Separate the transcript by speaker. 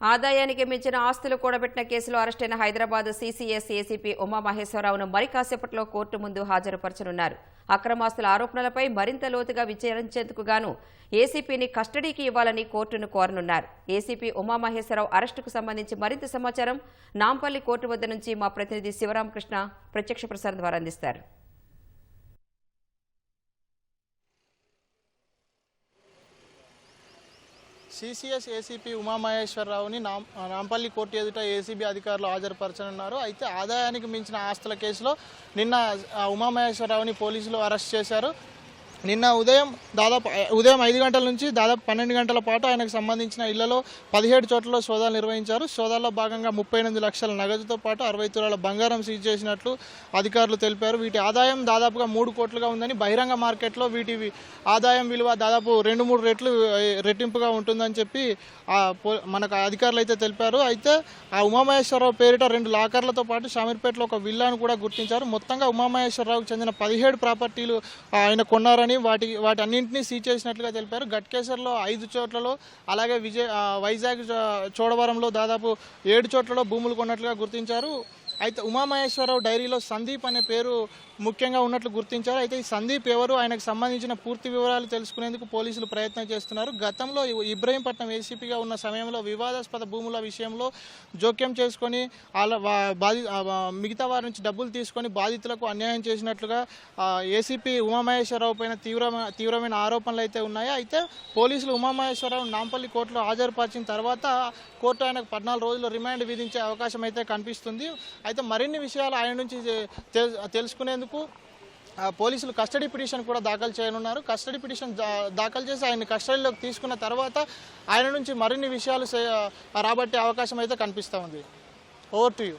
Speaker 1: ఆదాయానికి మించిన ఆస్తులు కూడబెట్టిన కేసులో అరెస్టైన హైదరాబాద్ సీసీఎస్ ఏసీపీ ఉమామహేశ్వరరావును మరి కాసేపట్లో కోర్టు ముందు హాజరుపరచనున్నారు. అక్రమాస్తుల ఆరోపణలపై మరింత లోతుగా విచారించేందుకు గాను ఏసీపీని కస్టడీకి ఇవ్వాలని కోర్టును కోరనున్నారు. ఏసీపీ ఉమామహేశ్వరరావు అరెస్టుకు సంబంధించి మరింత సమాచారం నాంపల్లి కోర్టు వద్ద నుంచి మా ప్రతినిధి శివరామకృష్ణ ప్రత్యక్ష ప్రసారం ద్వారా అందిస్తారు.
Speaker 2: సిసిఎస్ ఏసీపీ ఉమామహేశ్వరరావుని నాం నాంపల్లి కోర్టు ఎదుట ఏసీబీ అధికారులు హాజరుపరచనున్నారు. అయితే ఆదాయానికి మించిన ఆస్తుల కేసులో నిన్న ఉమామహేశ్వరరావుని పోలీసులు అరెస్ట్ చేశారు. నిన్న ఉదయం దాదాపు ఉదయం ఐదు గంటల నుంచి దాదాపు పన్నెండు గంటల పాటు ఆయనకు సంబంధించిన ఇళ్ళలో పదిహేడు చోట్ల సోదాలు నిర్వహించారు. సోదాల్లో భాగంగా ముప్పై ఎనిమిది లక్షల నగదుతో పాటు అరవై తులాల బంగారం సీజ్ చేసినట్లు అధికారులు తెలిపారు. వీటి ఆదాయం దాదాపుగా మూడు కోట్లుగా ఉందని బహిరంగ మార్కెట్లో వీటి ఆదాయం విలువ దాదాపు రెండు మూడు రెట్లు రెట్టింపుగా ఉంటుందని చెప్పి మనకు అధికారులు అయితే తెలిపారు. అయితే ఆ ఉమామహేశ్వరరావు పేరిట రెండు లాకర్లతో పాటు షామీర్పేటలో ఒక విల్లాను కూడా గుర్తించారు. మొత్తంగా ఉమామహేశ్వరరావుకు చెందిన పదిహేడు ప్రాపర్టీలు ఆయన కొన్నారని వాటి వాటి అన్నింటినీ సీజ్ చేసినట్లుగా తెలిపారు. గట్కేసర్లో ఐదు చోట్లలో అలాగే విజయ వైజాగ్ చోడవరంలో దాదాపు ఏడు చోట్లలో భూములు కొన్నట్లుగా గుర్తించారు. అయితే ఉమామహేశ్వరరావు డైరీలో సందీప్ అనే పేరు ముఖ్యంగా ఉన్నట్లు గుర్తించారు. అయితే ఈ సందీప్ ఎవరు? ఆయనకు సంబంధించిన పూర్తి వివరాలు తెలుసుకునేందుకు పోలీసులు ప్రయత్నం చేస్తున్నారు. గతంలో ఇబ్రహీంపట్నం ఏసీపీగా ఉన్న సమయంలో వివాదాస్పద భూముల విషయంలో జోక్యం చేసుకొని వాళ్ళ బాధి మిగతా వారి నుంచి డబ్బులు తీసుకొని బాధితులకు అన్యాయం చేసినట్లుగా ఏసీపీ ఉమామహేశ్వరరావు పైన తీవ్ర తీవ్రమైన ఆరోపణలు అయితే ఉన్నాయి. అయితే పోలీసులు ఉమామహేశ్వరరావు నాంపల్లి కోర్టులో హాజరుపరిచిన తర్వాత కోర్టు ఆయనకు పద్నాలుగు రోజులు రిమాండ్ విధించే అవకాశం అయితే కనిపిస్తుంది. అయితే మరిన్ని విషయాలు ఆయన నుంచి తెలుసుకునేందుకు పోలీసులు కస్టడీ పిటిషన్ కూడా దాఖలు చేయనున్నారు. కస్టడీ పిటిషన్ దాఖలు చేసి ఆయన్ని కస్టడీలోకి తీసుకున్న తర్వాత ఆయన నుంచి మరిన్ని విషయాలు రాబట్టే అవకాశం అయితే కనిపిస్తూ ఉంది. Over to you